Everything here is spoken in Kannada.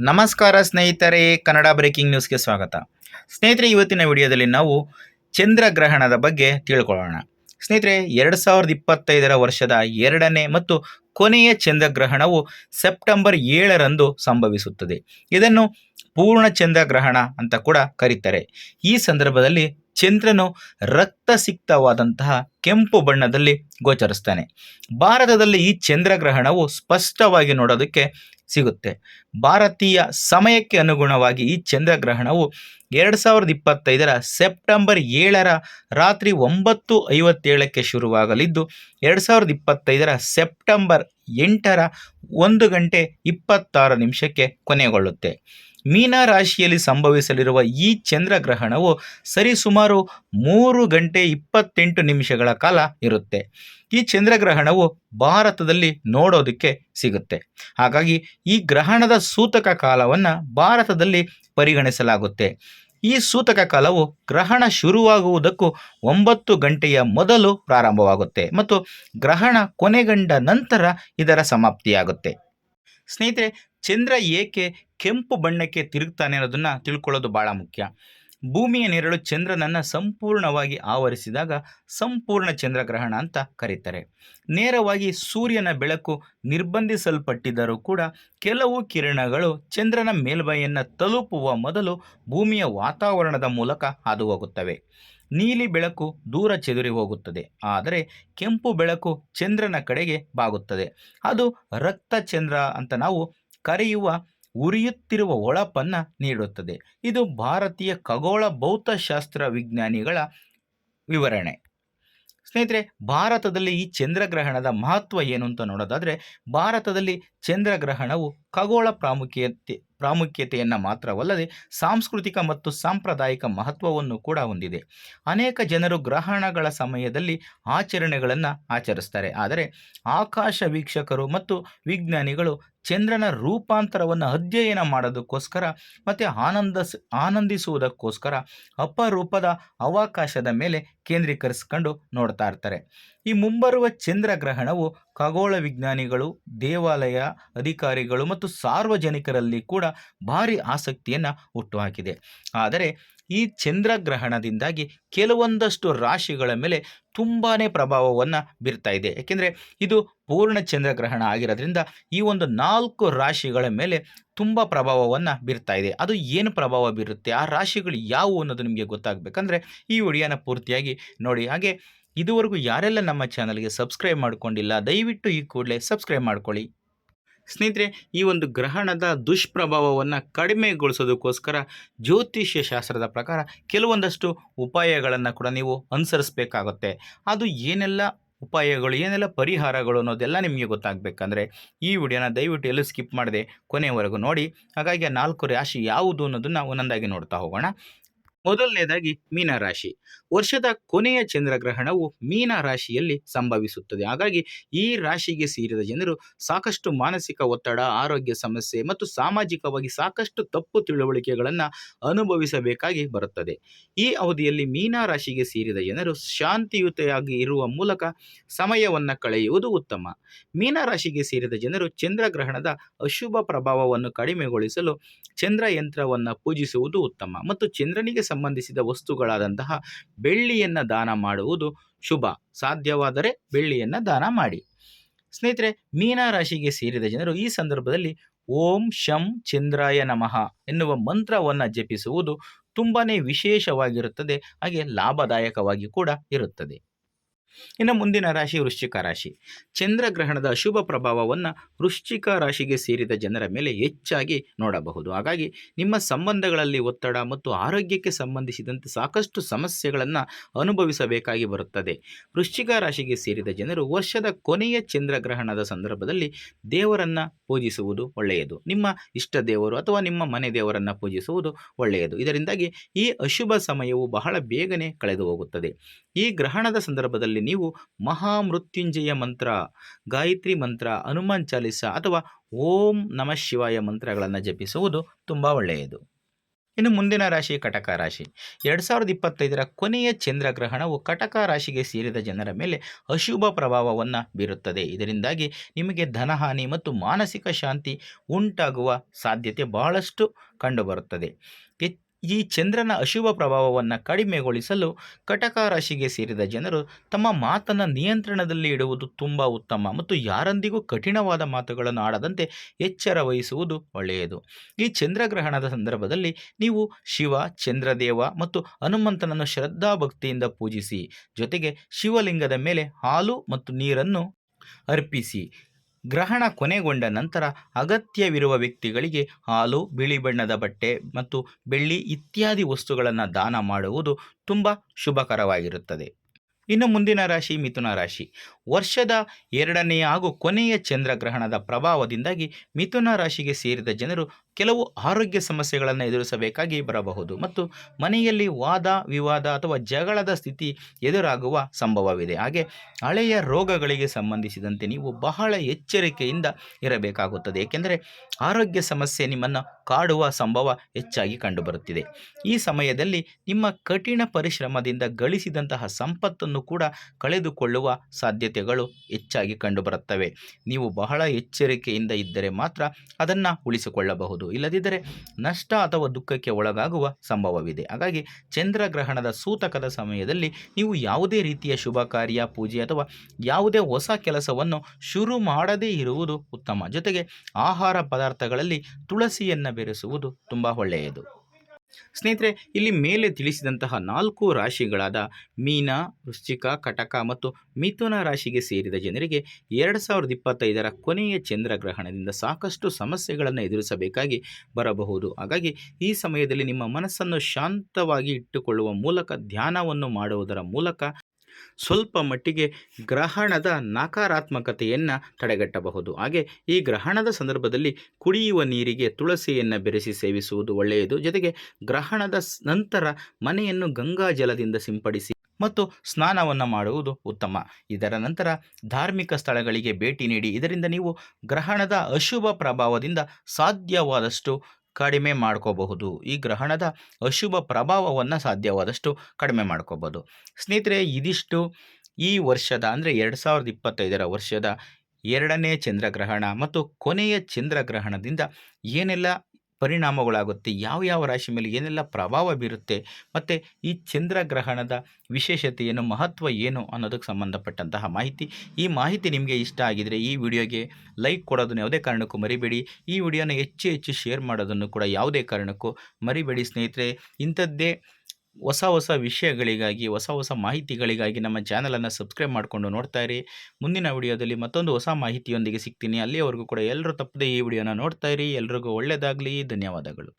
ನಮಸ್ಕಾರ ಸ್ನೇಹಿತರೆ, ಕನ್ನಡ ಬ್ರೇಕಿಂಗ್ ನ್ಯೂಸ್ಗೆ ಸ್ವಾಗತ. ಸ್ನೇಹಿತರೆ, ಇವತ್ತಿನ ವಿಡಿಯೋದಲ್ಲಿ ನಾವು ಚಂದ್ರಗ್ರಹಣದ ಬಗ್ಗೆ ತಿಳ್ಕೊಳ್ಳೋಣ. ಸ್ನೇಹಿತರೆ, ಎರಡು ಸಾವಿರದ ಇಪ್ಪತ್ತೈದರ ವರ್ಷದ ಎರಡನೇ ಮತ್ತು ಕೊನೆಯ ಚಂದ್ರಗ್ರಹಣವು ಸೆಪ್ಟೆಂಬರ್ ಏಳರಂದು ಸಂಭವಿಸುತ್ತದೆ. ಇದನ್ನು ಪೂರ್ಣ ಚಂದ್ರಗ್ರಹಣ ಅಂತ ಕೂಡ ಕರೀತಾರೆ. ಈ ಸಂದರ್ಭದಲ್ಲಿ ಚಂದ್ರನು ರಕ್ತಸಿಕ್ತವಾದಂತಹ ಕೆಂಪು ಬಣ್ಣದಲ್ಲಿ ಗೋಚರಿಸ್ತಾನೆ. ಭಾರತದಲ್ಲಿ ಈ ಚಂದ್ರಗ್ರಹಣವು ಸ್ಪಷ್ಟವಾಗಿ ನೋಡೋದಕ್ಕೆ ಸಿಗುತ್ತೆ. ಭಾರತೀಯ ಸಮಯಕ್ಕೆ ಅನುಗುಣವಾಗಿ ಈ ಚಂದ್ರಗ್ರಹಣವು ಎರಡು ಸಾವಿರದ ಇಪ್ಪತ್ತೈದರ ಸೆಪ್ಟೆಂಬರ್ ಏಳರ ರಾತ್ರಿ ಒಂಬತ್ತು ಐವತ್ತೇಳಕ್ಕೆ ಶುರುವಾಗಲಿದ್ದು, ಎರಡು ಸಾವಿರದ ಇಪ್ಪತ್ತೈದರ ಸೆಪ್ಟೆಂಬರ್ ಎಂಟರ ಒಂದು ಗಂಟೆ ಇಪ್ಪತ್ತಾರು ನಿಮಿಷಕ್ಕೆ ಕೊನೆಗೊಳ್ಳುತ್ತೆ. ಮೀನ ರಾಶಿಯಲ್ಲಿ ಸಂಭವಿಸಲಿರುವ ಈ ಚಂದ್ರಗ್ರಹಣವು ಸರಿಸುಮಾರು ಮೂರು ಗಂಟೆ ಇಪ್ಪತ್ತೆಂಟು ನಿಮಿಷಗಳ ಕಾಲ ಇರುತ್ತೆ. ಈ ಚಂದ್ರಗ್ರಹಣವು ಭಾರತದಲ್ಲಿ ನೋಡೋದಕ್ಕೆ ಸಿಗುತ್ತೆ. ಹಾಗಾಗಿ ಈ ಗ್ರಹಣದ ಸೂತಕ ಕಾಲವನ್ನು ಭಾರತದಲ್ಲಿ ಪರಿಗಣಿಸಲಾಗುತ್ತೆ. ಈ ಸೂತಕ ಕಾಲವು ಗ್ರಹಣ ಶುರುವಾಗುವುದಕ್ಕೂ ಒಂಬತ್ತು ಗಂಟೆಯ ಮೊದಲು ಪ್ರಾರಂಭವಾಗುತ್ತೆ ಮತ್ತು ಗ್ರಹಣ ಕೊನೆಗಂಡ ನಂತರ ಇದರ ಸಮಾಪ್ತಿಯಾಗುತ್ತೆ. ಸ್ನೇಹಿತರೆ, ಚಂದ್ರ ಏಕೆ ಕೆಂಪು ಬಣ್ಣಕ್ಕೆ ತಿರುಗ್ತಾನೆ ಅನ್ನೋದನ್ನು ತಿಳ್ಕೊಳ್ಳೋದು ಭಾಳ ಮುಖ್ಯ. ಭೂಮಿಯ ನೆರಳು ಚಂದ್ರನನ್ನು ಸಂಪೂರ್ಣವಾಗಿ ಆವರಿಸಿದಾಗ ಸಂಪೂರ್ಣ ಚಂದ್ರಗ್ರಹಣ ಅಂತ ಕರೀತಾರೆ. ನೇರವಾಗಿ ಸೂರ್ಯನ ಬೆಳಕು ನಿರ್ಬಂಧಿಸಲ್ಪಟ್ಟಿದ್ದರೂ ಕೂಡ ಕೆಲವು ಕಿರಣಗಳು ಚಂದ್ರನ ಮೇಲ್ಮೈಯನ್ನು ತಲುಪುವ ಮೊದಲು ಭೂಮಿಯ ವಾತಾವರಣದ ಮೂಲಕ ಹಾದು ಹೋಗುತ್ತವೆ ನೀಲಿ ಬೆಳಕು ದೂರ ಚದುರಿ ಹೋಗುತ್ತದೆ, ಆದರೆ ಕೆಂಪು ಬೆಳಕು ಚಂದ್ರನ ಕಡೆಗೆ ಬಾಗುತ್ತದೆ. ಅದು ರಕ್ತ ಚಂದ್ರ ಅಂತ ನಾವು ಕರೆಯುವ ಉರಿಯುತ್ತಿರುವ ಹೊಳಪನ್ನು ನೀಡುತ್ತದೆ. ಇದು ಭಾರತೀಯ ಖಗೋಳ ಭೌತಶಾಸ್ತ್ರ ವಿಜ್ಞಾನಿಗಳ ವಿವರಣೆ. ಸ್ನೇಹಿತರೆ, ಭಾರತದಲ್ಲಿ ಈ ಚಂದ್ರಗ್ರಹಣದ ಮಹತ್ವ ಏನು ಅಂತ ನೋಡೋದಾದರೆ, ಭಾರತದಲ್ಲಿ ಚಂದ್ರಗ್ರಹಣವು ಖಗೋಳ ಪ್ರಾಮುಖ್ಯತೆ, ಪ್ರಾಮುಖ್ಯತೆಯನ್ನು ಮಾತ್ರವಲ್ಲದೆ ಸಾಂಸ್ಕೃತಿಕ ಮತ್ತು ಸಾಂಪ್ರದಾಯಿಕ ಮಹತ್ವವನ್ನು ಕೂಡ ಹೊಂದಿದೆ. ಅನೇಕ ಜನರು ಗ್ರಹಣಗಳ ಸಮಯದಲ್ಲಿ ಆಚರಣೆಗಳನ್ನು ಆಚರಿಸ್ತಾರೆ. ಆದರೆ, ಆಕಾಶ ವೀಕ್ಷಕರು ಮತ್ತು ವಿಜ್ಞಾನಿಗಳು ಚಂದ್ರನ ರೂಪಾಂತರವನ್ನು ಅಧ್ಯಯನ ಮಾಡೋದಕ್ಕೋಸ್ಕರ ಮತ್ತು ಆನಂದ ಆನಂದಿಸುವುದಕ್ಕೋಸ್ಕರ ಅಪರೂಪದ ಅವಕಾಶದ ಮೇಲೆ ಕೇಂದ್ರೀಕರಿಸ್ಕೊಂಡು ನೋಡ್ತಾ ಇರ್ತಾರೆ. ಈ ಮುಂಬರುವ ಚಂದ್ರಗ್ರಹಣವು ಖಗೋಳ ವಿಜ್ಞಾನಿಗಳು, ದೇವಾಲಯ ಅಧಿಕಾರಿಗಳು ಮತ್ತು ಸಾರ್ವಜನಿಕರಲ್ಲಿ ಕೂಡ ಭಾರಿ ಆಸಕ್ತಿಯನ್ನು ಹುಟ್ಟುಹಾಕಿದೆ ಆದರೆ ಈ ಚಂದ್ರಗ್ರಹಣದಿಂದಾಗಿ ಕೆಲವೊಂದಷ್ಟು ರಾಶಿಗಳ ಮೇಲೆ ತುಂಬಾ ಪ್ರಭಾವವನ್ನು ಬೀರ್ತಾ ಇದೆ. ಏಕೆಂದರೆ ಇದು ಪೂರ್ಣ ಚಂದ್ರಗ್ರಹಣ ಆಗಿರೋದ್ರಿಂದ ಈ ಒಂದು ನಾಲ್ಕು ರಾಶಿಗಳ ಮೇಲೆ ತುಂಬ ಪ್ರಭಾವವನ್ನು ಬೀರ್ತಾ ಇದೆ. ಅದು ಏನು ಪ್ರಭಾವ ಬೀರುತ್ತೆ? ಆ ರಾಶಿಗಳು ಯಾವುವು ಅನ್ನೋದು ನಿಮಗೆ ಗೊತ್ತಾಗಬೇಕಂದ್ರೆ ಈ ವಿಡಿಯೋನ ಪೂರ್ತಿಯಾಗಿ ನೋಡಿ. ಹಾಗೆ ಇದುವರೆಗೂ ಯಾರೆಲ್ಲ ನಮ್ಮ ಚಾನಲ್ಗೆ ಸಬ್ಸ್ಕ್ರೈಬ್ ಮಾಡಿಕೊಂಡಿಲ್ಲ, ದಯವಿಟ್ಟು ಈ ಕೂಡಲೇ ಸಬ್ಸ್ಕ್ರೈಬ್ ಮಾಡ್ಕೊಳ್ಳಿ. ಸ್ನೇಹಿತರೆ, ಈ ಒಂದು ಗ್ರಹಣದ ದುಷ್ಪ್ರಭಾವವನ್ನು ಕಡಿಮೆಗೊಳಿಸೋದಕ್ಕೋಸ್ಕರ ಜ್ಯೋತಿಷ್ಯ ಶಾಸ್ತ್ರದ ಪ್ರಕಾರ ಕೆಲವೊಂದಷ್ಟು ಉಪಾಯಗಳನ್ನು ಕೂಡ ನೀವು ಅನುಸರಿಸಬೇಕಾಗುತ್ತೆ. ಅದು ಏನೆಲ್ಲ ಉಪಾಯಗಳು, ಏನೆಲ್ಲ ಪರಿಹಾರಗಳು ಅನ್ನೋದೆಲ್ಲ ನಿಮಗೆ ಗೊತ್ತಾಗಬೇಕಂದ್ರೆ, ಈ ವಿಡಿಯೋನ ದಯವಿಟ್ಟು ಎಲ್ಲೂ ಸ್ಕಿಪ್ ಮಾಡದೆ ಕೊನೆಯವರೆಗೂ ನೋಡಿ. ಹಾಗಾಗಿ ನಾಲ್ಕು ರಾಶಿ ಯಾವುದು ಅನ್ನೋದನ್ನು ಒಂದೊಂದಾಗಿ ನೋಡ್ತಾ ಹೋಗೋಣ. ಮೊದಲನೇದಾಗಿ ಮೀನ ರಾಶಿ. ವರ್ಷದ ಕೊನೆಯ ಚಂದ್ರಗ್ರಹಣವು ಮೀನ ರಾಶಿಯಲ್ಲಿ ಸಂಭವಿಸುತ್ತದೆ. ಹಾಗಾಗಿ ಈ ರಾಶಿಗೆ ಸೇರಿದ ಜನರು ಸಾಕಷ್ಟು ಮಾನಸಿಕ ಒತ್ತಡ, ಆರೋಗ್ಯ ಸಮಸ್ಯೆ ಮತ್ತು ಸಾಮಾಜಿಕವಾಗಿ ಸಾಕಷ್ಟು ತಪ್ಪು ತಿಳುವಳಿಕೆಗಳನ್ನು ಅನುಭವಿಸಬೇಕಾಗಿ ಬರುತ್ತದೆ. ಈ ಅವಧಿಯಲ್ಲಿ ಮೀನ ರಾಶಿಗೆ ಸೇರಿದ ಜನರು ಶಾಂತಿಯುತೆಯಾಗಿ ಇರುವ ಮೂಲಕ ಸಮಯವನ್ನು ಕಳೆಯುವುದು ಉತ್ತಮ. ಮೀನ ರಾಶಿಗೆ ಸೇರಿದ ಜನರು ಚಂದ್ರಗ್ರಹಣದ ಅಶುಭ ಪ್ರಭಾವವನ್ನು ಕಡಿಮೆಗೊಳಿಸಲು ಚಂದ್ರ ಯಂತ್ರವನ್ನು ಪೂಜಿಸುವುದು ಉತ್ತಮ ಮತ್ತು ಚಂದ್ರನಿಗೆ ಸಂಬಂಧಿಸಿದ ವಸ್ತುಗಳಾದಂತಹ ಬೆಳ್ಳಿಯನ್ನು ದಾನ ಮಾಡುವುದು ಶುಭ. ಸಾಧ್ಯವಾದರೆ ಬೆಳ್ಳಿಯನ್ನು ದಾನ ಮಾಡಿ. ಸ್ನೇಹಿತರೆ, ಮೀನ ರಾಶಿಗೆ ಸೇರಿದ ಜನರು ಈ ಸಂದರ್ಭದಲ್ಲಿ ಓಂ ಶಂ ಚಂದ್ರಾಯ ನಮಃ ಎನ್ನುವ ಮಂತ್ರವನ್ನು ಜಪಿಸುವುದು ತುಂಬಾ ವಿಶೇಷವಾಗಿರುತ್ತದೆ, ಹಾಗೆ ಲಾಭದಾಯಕವಾಗಿ ಕೂಡ ಇರುತ್ತದೆ. ಇನ್ನು ಮುಂದಿನ ರಾಶಿ ವೃಶ್ಚಿಕ ರಾಶಿ. ಚಂದ್ರಗ್ರಹಣದ ಅಶುಭ ಪ್ರಭಾವವನ್ನು ವೃಶ್ಚಿಕ ರಾಶಿಗೆ ಸೇರಿದ ಜನರ ಮೇಲೆ ಹೆಚ್ಚಾಗಿ ನೋಡಬಹುದು. ಹಾಗಾಗಿ ನಿಮ್ಮ ಸಂಬಂಧಗಳಲ್ಲಿ ಒತ್ತಡ ಮತ್ತು ಆರೋಗ್ಯಕ್ಕೆ ಸಂಬಂಧಿಸಿದಂತೆ ಸಾಕಷ್ಟು ಸಮಸ್ಯೆಗಳನ್ನು ಅನುಭವಿಸಬೇಕಾಗಿ ಬರುತ್ತದೆ. ವೃಶ್ಚಿಕ ರಾಶಿಗೆ ಸೇರಿದ ಜನರು ವರ್ಷದ ಕೊನೆಯ ಚಂದ್ರಗ್ರಹಣದ ಸಂದರ್ಭದಲ್ಲಿ ದೇವರನ್ನು ಪೂಜಿಸುವುದು ಒಳ್ಳೆಯದು. ನಿಮ್ಮ ಇಷ್ಟ ದೇವರು ಅಥವಾ ನಿಮ್ಮ ಮನೆ ದೇವರನ್ನು ಪೂಜಿಸುವುದು ಒಳ್ಳೆಯದು. ಇದರಿಂದಾಗಿ ಈ ಅಶುಭ ಸಮಯವು ಬಹಳ ಬೇಗನೆ ಕಳೆದು ಹೋಗುತ್ತದೆ ಈ ಗ್ರಹಣದ ಸಂದರ್ಭದಲ್ಲಿ ನೀವು ಮಹಾಮೃತ್ಯುಂಜಯ ಮಂತ್ರ, ಗಾಯತ್ರಿ ಮಂತ್ರ, ಹನುಮಾನ್ ಚಾಲಿಸ ಅಥವಾ ಓಂ ನಮಃ ಶಿವಾಯ ಮಂತ್ರಗಳನ್ನು ಜಪಿಸುವುದು ತುಂಬ ಒಳ್ಳೆಯದು. ಇನ್ನು ಮುಂದಿನ ರಾಶಿ ಕಟಕ ರಾಶಿ. ಎರಡು ಸಾವಿರದ ಇಪ್ಪತ್ತೈದರ ಕೊನೆಯ ಚಂದ್ರಗ್ರಹಣವು ಕಟಕ ರಾಶಿಗೆ ಸೇರಿದ ಜನರ ಮೇಲೆ ಅಶುಭ ಪ್ರಭಾವವನ್ನು ಬೀರುತ್ತದೆ. ಇದರಿಂದಾಗಿ ನಿಮಗೆ ಧನಹಾನಿ ಮತ್ತು ಮಾನಸಿಕ ಶಾಂತಿ ಉಂಟಾಗುವ ಸಾಧ್ಯತೆ ಬಹಳಷ್ಟು ಕಂಡುಬರುತ್ತದೆ. ಈ ಚಂದ್ರನ ಅಶುಭ ಪ್ರಭಾವವನ್ನು ಕಡಿಮೆಗೊಳಿಸಲು ಕಟಕ ರಾಶಿಗೆ ಸೇರಿದ ಜನರು ತಮ್ಮ ಮಾತನ್ನು ನಿಯಂತ್ರಣದಲ್ಲಿ ಇಡುವುದು ತುಂಬ ಉತ್ತಮ ಮತ್ತು ಯಾರೊಂದಿಗೂ ಕಠಿಣವಾದ ಮಾತುಗಳನ್ನು ಆಡದಂತೆ ಎಚ್ಚರ ವಹಿಸುವುದು ಒಳ್ಳೆಯದು. ಈ ಚಂದ್ರಗ್ರಹಣದ ಸಂದರ್ಭದಲ್ಲಿ ನೀವು ಶಿವ, ಚಂದ್ರದೇವ ಮತ್ತು ಹನುಮಂತನನ್ನು ಶ್ರದ್ಧಾಭಕ್ತಿಯಿಂದ ಪೂಜಿಸಿ, ಜೊತೆಗೆ ಶಿವಲಿಂಗದ ಮೇಲೆ ಹಾಲು ಮತ್ತು ನೀರನ್ನು ಅರ್ಪಿಸಿ. ಗ್ರಹಣ ಕೊನೆಗೊಂಡ ನಂತರ ಅಗತ್ಯವಿರುವ ವ್ಯಕ್ತಿಗಳಿಗೆ ಹಾಲು, ಬಿಳಿ ಬಣ್ಣದ ಬಟ್ಟೆ ಮತ್ತು ಬೆಳ್ಳಿ ಇತ್ಯಾದಿ ವಸ್ತುಗಳನ್ನು ದಾನ ಮಾಡುವುದು ತುಂಬ ಶುಭಕರವಾಗಿರುತ್ತದೆ. ಇನ್ನು ಮುಂದಿನ ರಾಶಿ ಮಿಥುನ ರಾಶಿ. ವರ್ಷದ ಎರಡನೆಯ ಹಾಗೂ ಕೊನೆಯ ಚಂದ್ರಗ್ರಹಣದ ಪ್ರಭಾವದಿಂದಾಗಿ ಮಿಥುನ ರಾಶಿಗೆ ಸೇರಿದ ಜನರು ಕೆಲವು ಆರೋಗ್ಯ ಸಮಸ್ಯೆಗಳನ್ನು ಎದುರಿಸಬೇಕಾಗಿ ಬರಬಹುದು ಮತ್ತು ಮನೆಯಲ್ಲಿ ವಾದ, ವಿವಾದ ಅಥವಾ ಜಗಳದ ಸ್ಥಿತಿ ಎದುರಾಗುವ ಸಂಭವವಿದೆ. ಹಾಗೆ ಹಳೆಯ ರೋಗಗಳಿಗೆ ಸಂಬಂಧಿಸಿದಂತೆ ನೀವು ಬಹಳ ಎಚ್ಚರಿಕೆಯಿಂದ ಇರಬೇಕಾಗುತ್ತದೆ. ಏಕೆಂದರೆ ಆರೋಗ್ಯ ಸಮಸ್ಯೆ ನಿಮ್ಮನ್ನು ಕಾಡುವ ಸಂಭವ ಹೆಚ್ಚಾಗಿ ಕಂಡುಬರುತ್ತಿದೆ. ಈ ಸಮಯದಲ್ಲಿ ನಿಮ್ಮ ಕಠಿಣ ಪರಿಶ್ರಮದಿಂದ ಗಳಿಸಿದಂತಹ ಸಂಪತ್ತನ್ನು ಕೂಡ ಕಳೆದುಕೊಳ್ಳುವ ಸಾಧ್ಯತೆಗಳು ಹೆಚ್ಚಾಗಿ ಕಂಡುಬರುತ್ತವೆ. ನೀವು ಬಹಳ ಎಚ್ಚರಿಕೆಯಿಂದ ಇದ್ದರೆ ಮಾತ್ರ ಅದನ್ನು ಉಳಿಸಿಕೊಳ್ಳಬಹುದು. ಇಲ್ಲದಿದ್ದರೆ ನಷ್ಟ ಅಥವಾ ದುಃಖಕ್ಕೆ ಒಳಗಾಗುವ ಸಂಭವವಿದೆ. ಹಾಗಾಗಿ ಚಂದ್ರಗ್ರಹಣದ ಸೂತಕದ ಸಮಯದಲ್ಲಿ ನೀವು ಯಾವುದೇ ರೀತಿಯ ಶುಭ ಕಾರ್ಯ, ಪೂಜೆ ಅಥವಾ ಯಾವುದೇ ಹೊಸ ಕೆಲಸವನ್ನು ಶುರು ಮಾಡದೇ ಇರುವುದು ಉತ್ತಮ. ಜೊತೆಗೆ ಆಹಾರ ಪದಾರ್ಥಗಳಲ್ಲಿ ತುಳಸಿಯನ್ನು ಬೆರೆಸುವುದು ತುಂಬ ಒಳ್ಳೆಯದು. ಸ್ನೇಹಿತರೆ, ಇಲ್ಲಿ ಮೇಲೆ ತಿಳಿಸಿದಂತಹ ನಾಲ್ಕು ರಾಶಿಗಳಾದ ಮೀನ, ವೃಶ್ಚಿಕ, ಕಟಕ ಮತ್ತು ಮಿಥುನ ರಾಶಿಗೆ ಸೇರಿದ ಜನರಿಗೆ ಎರಡು ಸಾವಿರದ ಇಪ್ಪತ್ತೈದರ ಕೊನೆಯ ಚಂದ್ರಗ್ರಹಣದಿಂದ ಸಾಕಷ್ಟು ಸಮಸ್ಯೆಗಳನ್ನು ಎದುರಿಸಬೇಕಾಗಿ ಬರಬಹುದು. ಹಾಗಾಗಿ ಈ ಸಮಯದಲ್ಲಿ ನಿಮ್ಮ ಮನಸ್ಸನ್ನು ಶಾಂತವಾಗಿ ಇಟ್ಟುಕೊಳ್ಳುವ ಮೂಲಕ, ಧ್ಯಾನವನ್ನು ಮಾಡುವುದರ ಮೂಲಕ ಸ್ವಲ್ಪ ಮಟ್ಟಿಗೆ ಗ್ರಹಣದ ನಕಾರಾತ್ಮಕತೆಯನ್ನು ತಡೆಗಟ್ಟಬಹುದು. ಹಾಗೆ ಈ ಗ್ರಹಣದ ಸಂದರ್ಭದಲ್ಲಿ ಕುಡಿಯುವ ನೀರಿಗೆ ತುಳಸಿಯನ್ನು ಬೆರೆಸಿ ಸೇವಿಸುವುದು ಒಳ್ಳೆಯದು. ಜೊತೆಗೆ ಗ್ರಹಣದ ನಂತರ ಮನೆಯನ್ನು ಗಂಗಾ ಜಲದಿಂದ ಸಿಂಪಡಿಸಿ ಮತ್ತು ಸ್ನಾನವನ್ನು ಮಾಡುವುದು ಉತ್ತಮ. ಇದರ ನಂತರ ಧಾರ್ಮಿಕ ಸ್ಥಳಗಳಿಗೆ ಭೇಟಿ ನೀಡಿ. ಇದರಿಂದ ನೀವು ಗ್ರಹಣದ ಅಶುಭ ಪ್ರಭಾವದಿಂದ ಸಾಧ್ಯವಾದಷ್ಟು ಕಡಿಮೆ ಮಾಡ್ಕೋಬಹುದು. ಈ ಗ್ರಹಣದ ಅಶುಭ ಪ್ರಭಾವವನ್ನು ಸಾಧ್ಯವಾದಷ್ಟು ಕಡಿಮೆ ಮಾಡ್ಕೋಬೋದು ಸ್ನೇಹಿತರೆ, ಇದಿಷ್ಟು ಈ ವರ್ಷದ ಅಂದರೆ ಎರಡು ಸಾವಿರದ ಇಪ್ಪತ್ತೈದರ ವರ್ಷದ ಎರಡನೇ ಚಂದ್ರಗ್ರಹಣ ಮತ್ತು ಕೊನೆಯ ಚಂದ್ರಗ್ರಹಣದಿಂದ ಏನೆಲ್ಲ ಪರಿಣಾಮಗಳಾಗುತ್ತೆ. ಯಾವ ಯಾವ ರಾಶಿ ಮೇಲೆ ಏನೆಲ್ಲ ಪ್ರಭಾವ ಬೀರುತ್ತೆ, ಮತ್ತು ಈ ಚಂದ್ರಗ್ರಹಣದ ವಿಶೇಷತೆ ಏನು ಮಹತ್ವ ಏನು ಅನ್ನೋದಕ್ಕೆ ಸಂಬಂಧಪಟ್ಟಂತಹ ಮಾಹಿತಿ. ಈ ಮಾಹಿತಿ ನಿಮಗೆ ಇಷ್ಟ ಆಗಿದರೆ ಈ ವಿಡಿಯೋಗೆ ಲೈಕ್ ಕೊಡೋದನ್ನು ಯಾವುದೇ ಕಾರಣಕ್ಕೂ ಮರಿಬೇಡಿ. ಈ ವಿಡಿಯೋನ ಹೆಚ್ಚು ಹೆಚ್ಚು ಶೇರ್ ಮಾಡೋದನ್ನು ಕೂಡ ಯಾವುದೇ ಕಾರಣಕ್ಕೂ ಮರಿಬೇಡಿ ಸ್ನೇಹಿತರೆ. ಇಂಥದ್ದೇ ಹೊಸ ಹೊಸ ವಿಷಯಗಳಿಗಾಗಿ, ಹೊಸ ಹೊಸ ಮಾಹಿತಿಗಳಿಗಾಗಿ ನಮ್ಮ ಚಾನಲನ್ನು ಸಬ್ಸ್ಕ್ರೈಬ್ ಮಾಡಿಕೊಂಡು ನೋಡ್ತಾ ಇರಿ. ಮುಂದಿನ ವಿಡಿಯೋದಲ್ಲಿ ಮತ್ತೊಂದು ಹೊಸ ಮಾಹಿತಿಯೊಂದಿಗೆ ಸಿಗ್ತೀನಿ. ಅಲ್ಲಿಯವರೆಗೂ ಕೂಡ ಎಲ್ಲರೂ ತಪ್ಪದೆ ಈ ವಿಡಿಯೋನ ನೋಡ್ತಾ ಇರಿ. ಎಲ್ರಿಗೂ ಒಳ್ಳೆಯದಾಗಲಿ. ಧನ್ಯವಾದಗಳು.